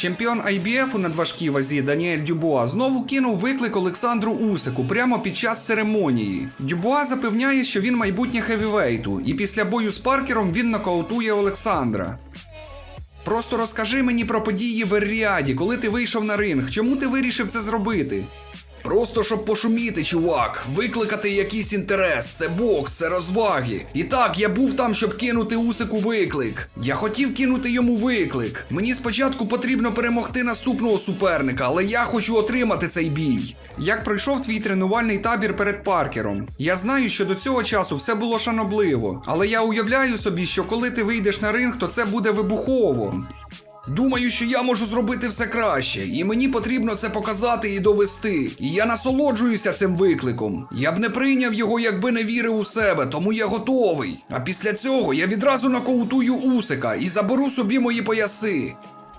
Чемпіон IBF у надважкій вазі Даніель Дюбуа знову кинув виклик Олександру Усику прямо під час церемонії. Дюбуа запевняє, що він майбутнє хевівейту, і після бою з Паркером він нокаутує Олександра. Просто розкажи мені про події в Ер-Ріаді, коли ти вийшов на ринг. Чому ти вирішив це зробити? Просто щоб пошуміти, чувак, викликати якийсь інтерес. Це бокс, це розваги. І так, я був там, щоб кинути Усику виклик. Я хотів кинути йому виклик. Мені спочатку потрібно перемогти наступного суперника, але я хочу отримати цей бій. Як пройшов твій тренувальний табір перед Паркером? Я знаю, що до цього часу все було шанобливо, але я уявляю собі, що коли ти вийдеш на ринг, то це буде вибухово. Думаю, що я можу зробити все краще, і мені потрібно це показати і довести. І я насолоджуюся цим викликом. Я б не прийняв його, якби не вірив у себе, тому я готовий. А після цього я відразу нокаутую Усика і заберу собі мої пояси.